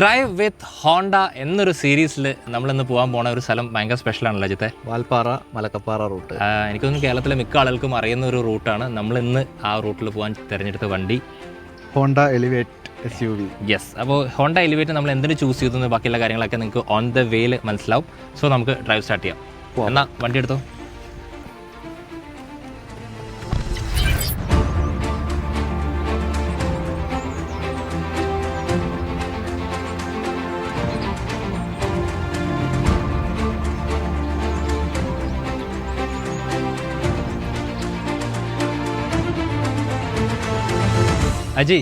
Drive വിത്ത് Honda എന്നൊരു സീരീസിൽ നമ്മൾ ഇന്ന് പോകാൻ പോണ ഒരു സ്ഥലം ഭയങ്കര സ്പെഷ്യലാണല്ലോ അജിത്തെ. വാൽപ്പാറ മലക്കപ്പാറ റൂട്ട്. എനിക്ക് തോന്നുന്നു കേരളത്തിലെ മിക്ക ആളുകൾക്കും അറിയുന്ന ഒരു റൂട്ടാണ്. നമ്മൾ ഇന്ന് ആ റൂട്ടിൽ പോകാൻ തിരഞ്ഞെടുത്ത വണ്ടി. Honda Elevate S U V yes അപ്പോൾ ഹോണ്ട എലിവേറ്റ് നമ്മൾ എന്തിനു ചൂസ് ചെയ്തുന്ന് ബാക്കിയുള്ള കാര്യങ്ങളൊക്കെ നിങ്ങൾക്ക് ഓൺ ദ വേയിൽ മനസ്സിലാവും. സോ നമുക്ക് ഡ്രൈവ് സ്റ്റാർട്ട് ചെയ്യാം. എന്നാൽ എന്നാ വണ്ടി എടുത്തോ? അജി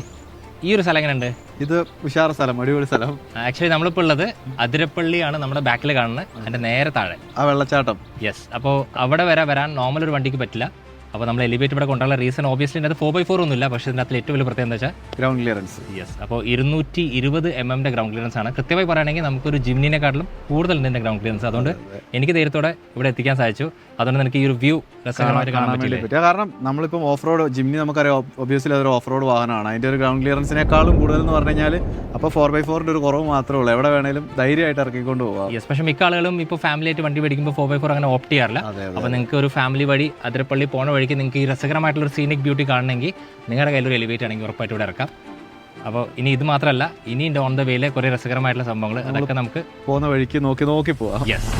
ഈ ഒരു സ്ഥലം എങ്ങനെയുണ്ട്? ഇത് ഉഷാർ സ്ഥലം അടിപൊളി സ്ഥലം. ആക്ച്വലി നമ്മളിപ്പോൾ ഉള്ളത് അതിരപ്പള്ളിയാണ് നമ്മുടെ ബാക്കിൽ കാണുന്നത് അതിന്റെ നേരെ താഴെ. ആ വെള്ളച്ചാട്ടം. യെസ് അപ്പോൾ അവിടെ വരെ വരാൻ നോർമൽ ഒരു വണ്ടിക്ക് പറ്റില്ല. അപ്പോൾ നമ്മൾ എലിവേറ്റ് ഇവിടെ കൊണ്ടുള്ള റീസൺ ഓബിയസ്ലി അത് ഫോർ ബൈ ഫോർ ഒന്നുമില്ല പക്ഷേ ഇതിനകത്ത് ഏറ്റവും വലിയ പ്രത്യേകത എന്താ വെച്ചാൽ ഗ്രൗണ്ട് ക്ലിയറൻസ് യെസ് അപ്പോൾ ഇരുന്നൂറ്റി ഇരുപത് എം എമ്മിന്റെ ഗ്രൗണ്ട് ക്ലിയറൻസ് ആണ്. കൃത്യമായി പറയുകയാണെങ്കിൽ നമുക്കൊരു ജിമ്മിനെക്കാട്ടിലും കൂടുതൽ ഇതിന്റെ ഗ്രൗണ്ട് ക്ലിയറൻസ് അതുകൊണ്ട് എനിക്ക് ധൈര്യത്തോടെ ഇവിടെ എത്തിക്കാൻ സാധിച്ചു. അതുകൊണ്ട് എനിക്ക് ഈ ഒരു വ്യൂ രസകരമായിട്ട് കാണാൻ പറ്റില്ല? കാരണം നമ്മളിപ്പം ഓഫ് റോഡ് ജിമ്മിന് നമുക്കറിയാം ഒബിയസ്ലി അതൊരു ഓഫ് റോഡ് വാഹനമാണ്. അതിന്റെ ഒരു ഗ്രൗണ്ട് ക്ലിയറൻസിനേക്കാളും കൂടുതൽ എന്ന് പറഞ്ഞാൽ കഴിഞ്ഞാൽ അപ്പോൾ ഫോർ ബൈ ഫോറിന്റെ ഒരു കുറവ് മാത്രമേ ഉള്ളൂ. എവിടെ വേണേലും ധൈര്യമായിട്ട് ഇറക്കിക്കൊണ്ട് പോകാം യെസ് പക്ഷേ മിക്ക ആളുകളും ഇപ്പോൾ ഫാമിലി ആയിട്ട് വണ്ടി മേടിക്കുമ്പോൾ ഫോർ ബൈ ഫോർ അങ്ങനെ ഓപ്റ്റ് ചെയ്യാറില്ല. അപ്പോൾ നിങ്ങൾക്ക് ഒരു ഫാമിലി വഴി അതിരപ്പള്ളി പോണ വഴിക്ക് നിങ്ങൾക്ക് ഈ രസകരമായിട്ടുള്ളൊരു സീനിക് ബ്യൂട്ടി കാണണമെങ്കിൽ നിങ്ങളുടെ കയ്യിലൊരു എലിവേറ്റ് ആണെങ്കിൽ ഉറപ്പായിട്ട് ഇവിടെ ഇറക്കാം. അപ്പോൾ ഇനി ഇത് മാത്രമല്ല ഇനി ഡോൺ ഓൺ ദ വേയിലെ കുറേ രസകരമായിട്ടുള്ള സംഭവങ്ങൾ അതൊക്കെ നമുക്ക് പോകുന്ന വഴിക്ക് നോക്കി നോക്കി പോവാം. യെസ്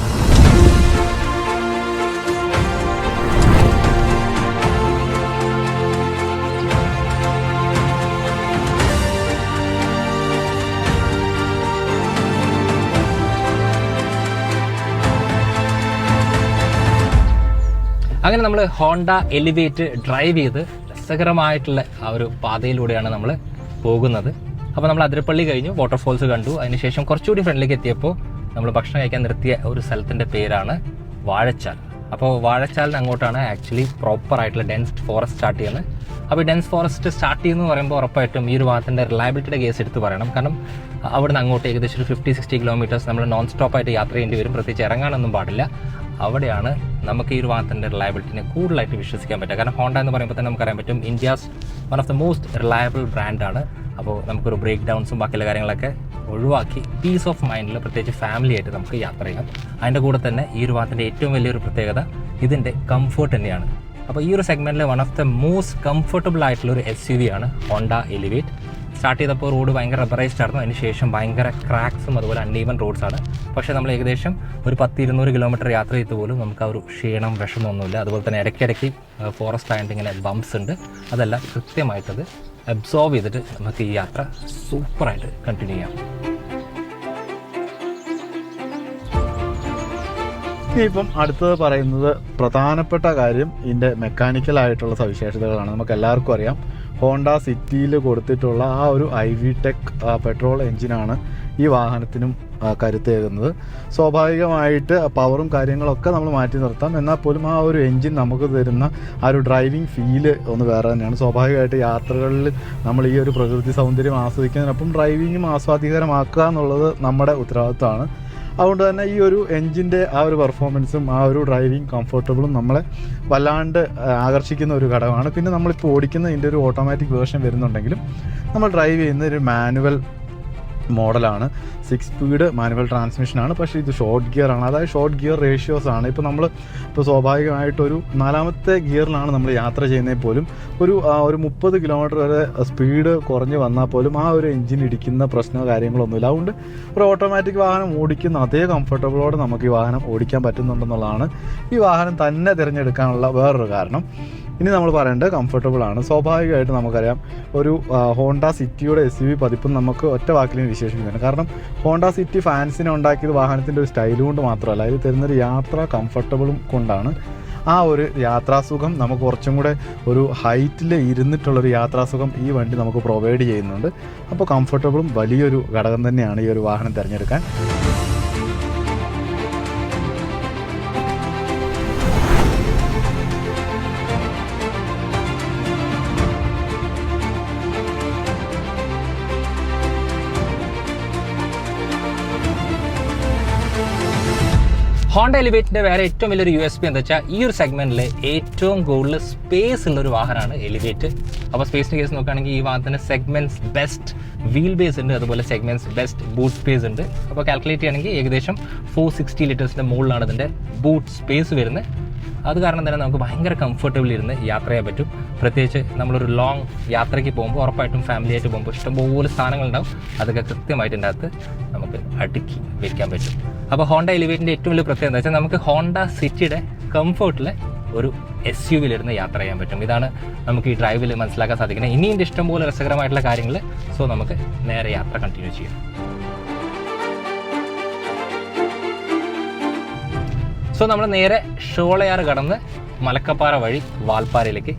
അങ്ങനെ നമ്മൾ ഹോണ്ട എലിവേറ്റ് ഡ്രൈവ് ചെയ്ത് രസകരമായിട്ടുള്ള ആ ഒരു പാതയിലൂടെയാണ് നമ്മൾ പോകുന്നത്. അപ്പോൾ നമ്മൾ അതിരപ്പള്ളി കഴിഞ്ഞു വാട്ടർഫോൾസ് കണ്ടു. അതിനുശേഷം കുറച്ചുകൂടി ഫ്രണ്ടിലേക്ക് എത്തിയപ്പോൾ നമ്മൾ ഭക്ഷണം കഴിക്കാൻ നിർത്തിയ ഒരു സ്ഥലത്തിന്റെ പേരാണ് വാഴച്ചാൽ. അപ്പോൾ വാഴച്ചാലിന് അങ്ങോട്ടാണ് ആക്ച്വലി പ്രോപ്പർ ആയിട്ടുള്ള ഡെൻസ് ഫോറസ്റ്റ് സ്റ്റാർട്ട് ചെയ്യുന്നത്. അപ്പോൾ ഡെൻസ് ഫോറസ്റ്റ് സ്റ്റാർട്ട് ചെയ്യുന്നു പറയുമ്പോൾ ഉറപ്പായിട്ടും ഈ ഒരു ഭാഗത്തിന്റെ റിലയബിലിറ്റിയുടെ കേസ് എടുത്ത് പറയണം. കാരണം അവിടെ നിന്ന് അങ്ങോട്ട് ഏകദേശം ഒരു ഫിഫ്റ്റി സിക്സ്റ്റി കിലോമീറ്റേഴ്സ് നമ്മൾ നോൺ സ്റ്റോപ്പായിട്ട് യാത്ര ചെയ്യേണ്ടി വരും. പ്രത്യേകിച്ച് ഇറങ്ങാനൊന്നും പാടില്ല. അവിടെയാണ് നമുക്ക് ഈ ഒരു വാഹനത്തിന്റെ റിലയബിലിറ്റിനെ കൂടുതലായിട്ട് വിശ്വസിക്കാൻ പറ്റുക. കാരണം ഹോണ്ട എന്ന് പറയുമ്പോൾ തന്നെ നമുക്കറിയാൻ പറ്റും India's one of the most reliable ബ്രാൻഡാണ് അപ്പോൾ നമുക്കൊരു ബ്രേക്ക് ഡൗൺസും ബാക്കിയുള്ള കാര്യങ്ങളൊക്കെ ഒഴിവാക്കി പീസ് ഓഫ് മൈൻഡിൽ പ്രത്യേകിച്ച് ഫാമിലി ആയിട്ട് നമുക്ക് യാത്ര ചെയ്യാം. അതിന്റെ കൂടെ തന്നെ ഈ ഒരു വാഹനത്തിന്റെ ഏറ്റവും വലിയൊരു പ്രത്യേകത ഇതിന്റെ കംഫർട്ട് തന്നെയാണ്. അപ്പോൾ ഈ ഒരു സെഗ്മെന്റിലെ one of the most comfortable ആയിട്ടുള്ള ഒരു എസ് യു വി ആണ് ഹോണ്ട എലിവേറ്റ് സ്റ്റാർട്ട് ചെയ്തപ്പോൾ റോഡ് ഭയങ്കര റബ്ബറൈസ്ഡ് ആയിരുന്നു. അതിന് ശേഷം ഭയങ്കര ക്രാക്സും അതുപോലെ അൺഈവൻ റോഡ്സ് ആണ്. പക്ഷേ നമ്മൾ ഏകദേശം ഒരു പത്ത് ഇരുന്നൂറ് കിലോമീറ്റർ യാത്ര ചെയ്ത് പോലും നമുക്ക് ആ ഒരു ക്ഷീണം വിഷമമൊന്നുമില്ല അതുപോലെ തന്നെ ഇടയ്ക്കിടയ്ക്ക് ഫോറസ്റ്റ് ആയതുകൊണ്ട് ഇങ്ങനെ ബംസ് ഉണ്ട്. അതെല്ലാം കൃത്യമായിട്ടത് അബ്സോർവ് ചെയ്തിട്ട് നമുക്ക് ഈ യാത്ര സൂപ്പറായിട്ട് കണ്ടിന്യൂ ചെയ്യാം. ഇപ്പം അടുത്തത് പറയുന്നത് പ്രധാനപ്പെട്ട കാര്യം ഇതിന്റെ മെക്കാനിക്കൽ ആയിട്ടുള്ള സവിശേഷതകളാണ്. നമുക്ക് എല്ലാവർക്കും അറിയാം. ഹോണ്ട സിറ്റിയിൽ കൊടുത്തിട്ടുള്ള ആ ഒരു ഐ വി ടെക് പെട്രോൾ എഞ്ചിനാണ് ഈ വാഹനത്തിനും കരുത്തേകുന്നത്. സ്വാഭാവികമായിട്ട് പവറും കാര്യങ്ങളൊക്കെ നമ്മൾ മാറ്റി നിർത്താം. എന്നാൽ പോലും ആ ഒരു എൻജിൻ നമുക്ക് തരുന്ന ആ ഒരു ഡ്രൈവിംഗ് ഫീൽ ഒന്ന് വേറെ തന്നെയാണ്. സ്വാഭാവികമായിട്ട് യാത്രകളിൽ നമ്മൾ ഈ ഒരു പ്രകൃതി സൗന്ദര്യം ആസ്വദിക്കുന്നതിനൊപ്പം ഡ്രൈവിങ്ങും ആസ്വാദികരമാക്കുക എന്നുള്ളത് നമ്മുടെ ഉത്തരവാദിത്തമാണ് അതുകൊണ്ട് തന്നെ ഈ ഒരു എൻജിന്റെ ആ ഒരു പെർഫോമൻസും ആ ഒരു ഡ്രൈവിങ് കംഫർട്ടബിളും നമ്മളെ വല്ലാണ്ട് ആകർഷിക്കുന്ന ഒരു ഘടകമാണ്. പിന്നെ നമ്മളിപ്പോൾ ഓടിക്കുന്ന ഇതിന്റെ ഒരു ഓട്ടോമാറ്റിക് വേർഷൻ വരുന്നുണ്ടെങ്കിലും നമ്മൾ ഡ്രൈവ് ചെയ്യുന്ന ഒരു മാനുവൽ മോഡലാണ്. സിക്സ് സ്പീഡ് മാനുവൽ ട്രാൻസ്മിഷനാണ് പക്ഷേ ഇത് ഷോർട്ട് ഗിയർ ആണ്. അതായത് ഷോർട്ട് ഗിയർ റേഷ്യോസ് ആണ്. ഇപ്പോൾ നമ്മൾ ഇപ്പോൾ സ്വാഭാവികമായിട്ടൊരു നാലാമത്തെ ഗിയറിലാണ് നമ്മൾ യാത്ര ചെയ്യുന്നതിൽ പോലും. ഒരു ഒരു മുപ്പത് കിലോമീറ്റർ വരെ സ്പീഡ് കുറഞ്ഞ് വന്നാൽ പോലും ആ ഒരു എഞ്ചിൻ ഇടിക്കുന്ന പ്രശ്നമോ കാര്യങ്ങളൊന്നുമില്ല അതുകൊണ്ട് ഒരു ഓട്ടോമാറ്റിക് വാഹനം ഓടിക്കുന്ന അതേ കംഫർട്ടബിളോടെ നമുക്ക് ഈ വാഹനം ഓടിക്കാൻ പറ്റുന്നുണ്ടെന്നുള്ളതാണ് ഈ വാഹനം തന്നെ തിരഞ്ഞെടുക്കാനുള്ള വേറൊരു കാരണം. ഇനി നമ്മൾ പറയേണ്ടത് കംഫർട്ടബിൾ ആണ്. സ്വാഭാവികമായിട്ട് നമുക്കറിയാം ഒരു ഹോണ്ട സിറ്റിയുടെ എസ് യു വി പതിപ്പ് നമുക്ക് ഒറ്റ വാക്കിലും വിശേഷിപ്പിക്കുന്നത് കാരണം ഹോണ്ട സിറ്റി ഫാൻസിനെ ഉണ്ടാക്കിയത് വാഹനത്തിന്റെ ഒരു സ്റ്റൈൽ കൊണ്ട് മാത്രമല്ല അതിൽ തരുന്നൊരു യാത്ര കംഫർട്ടബിളും കൊണ്ടാണ് ആ ഒരു യാത്രാസുഖം നമുക്ക് കുറച്ചും കൂടെ ഒരു ഹൈറ്റിൽ ഇരുന്നിട്ടുള്ളൊരു യാത്രാസുഖം ഈ വണ്ടി നമുക്ക് പ്രൊവൈഡ് ചെയ്യുന്നുണ്ട്. അപ്പോൾ കംഫർട്ടബിളും വലിയൊരു ഘടകം തന്നെയാണ് ഈ ഒരു വാഹനം തിരഞ്ഞെടുക്കാൻ. ഹോണ്ട എലിവേറ്റിന്റെ വേറെ ഏറ്റവും വലിയൊരു യു എസ് പി എന്താ വെച്ചാൽ ഈ ഒരു സെഗ്മെന്റിലെ ഏറ്റവും കൂടുതൽ സ്പേസ് ഉള്ള ഒരു വാഹനമാണ് എലിവേറ്റ് അപ്പോൾ സ്പേസിന്റെ കേസ് നോക്കുകയാണെങ്കിൽ ഈ വാഹനത്തിന് സെഗ്മെന്റ്സ് ബെസ്റ്റ് വീൽ ബേസ് ഉണ്ട് അതുപോലെ സെഗ്മെന്റ്സ് ബെസ്റ്റ് ബൂട്ട് സ്പേസ് ഉണ്ട്. അപ്പോൾ കാൽക്കുലേറ്റ് ചെയ്യുകയാണെങ്കിൽ ഏകദേശം ഫോർ സിക്സ്റ്റി ലിറ്റേഴ്സിന്റെ മുകളിലാണ് ഇതിന്റെ ബൂട്ട് സ്പേസ് വരുന്നത്. അത് കാരണം തന്നെ നമുക്ക് ഭയങ്കര കംഫർട്ടബിൾ ഇരുന്ന് യാത്ര ചെയ്യാൻ പറ്റും. പ്രത്യേകിച്ച് നമ്മളൊരു ലോങ് യാത്രയ്ക്ക് പോകുമ്പോൾ ഉറപ്പായിട്ടും ഫാമിലി ആയിട്ട് പോകുമ്പോൾ ഇഷ്ടംപോലെ സാധനങ്ങളുണ്ടാവും. അതൊക്കെ കൃത്യമായിട്ട് ഇതിന്റെ അകത്ത് നമുക്ക് അടുക്കി വയ്ക്കാൻ പറ്റും. അപ്പോൾ ഹോണ്ട എലിവേറ്റിന്റെ ഏറ്റവും വലിയ പ്രത്യേകത എന്താ വെച്ചാൽ നമുക്ക് ഹോണ്ട സിറ്റിയുടെ കംഫർട്ടിൽ ഒരു എസ് യു വിലിരുന്ന് യാത്ര ചെയ്യാൻ പറ്റും. ഇതാണ് നമുക്ക് ഈ ഡ്രൈവിൽ മനസ്സിലാക്കാൻ സാധിക്കുന്നത്. ഇനിയും ഇഷ്ടംപോലെ രസകരമായിട്ടുള്ള കാര്യങ്ങൾ സോ നമുക്ക് നേരെ യാത്ര കണ്ടിന്യൂ ചെയ്യാം. സോ നമ്മൾ നേരെ ഷോളയാർ കടന്ന് മലക്കപ്പാറ വഴി വാൽപ്പാറയിലേക്ക്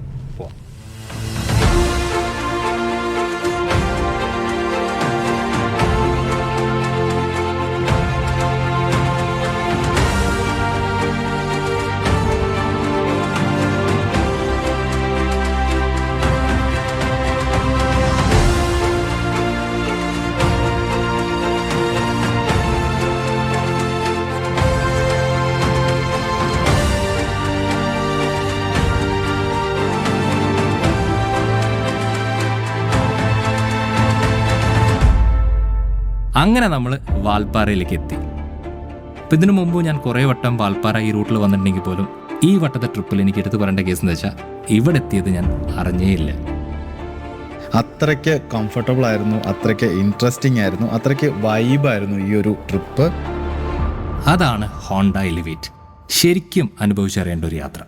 അങ്ങനെ നമ്മൾ വാൽപ്പാറയിലേക്ക് എത്തി. അപ്പം ഇതിനു മുമ്പ് ഞാൻ കുറേ വട്ടം വാൽപ്പാറ ഈ റൂട്ടിൽ വന്നിട്ടുണ്ടെങ്കിൽ പോലും ഈ വട്ടത്തെ ട്രിപ്പിൽ എനിക്ക് എടുത്തു പറയേണ്ട കേസ് എന്ന് വെച്ചാൽ ഇവിടെ എത്തിയത് ഞാൻ അറിഞ്ഞേയില്ല. അത്രയ്ക്ക് കംഫർട്ടബിൾ ആയിരുന്നു അത്രയ്ക്ക് ഇൻട്രസ്റ്റിംഗ് ആയിരുന്നു അത്രയ്ക്ക് വൈബായിരുന്നു ഈ ഒരു ട്രിപ്പ് അതാണ് ഹോണ്ട എലിവേറ്റ് ശരിക്കും അനുഭവിച്ചറിയേണ്ട ഒരു യാത്ര.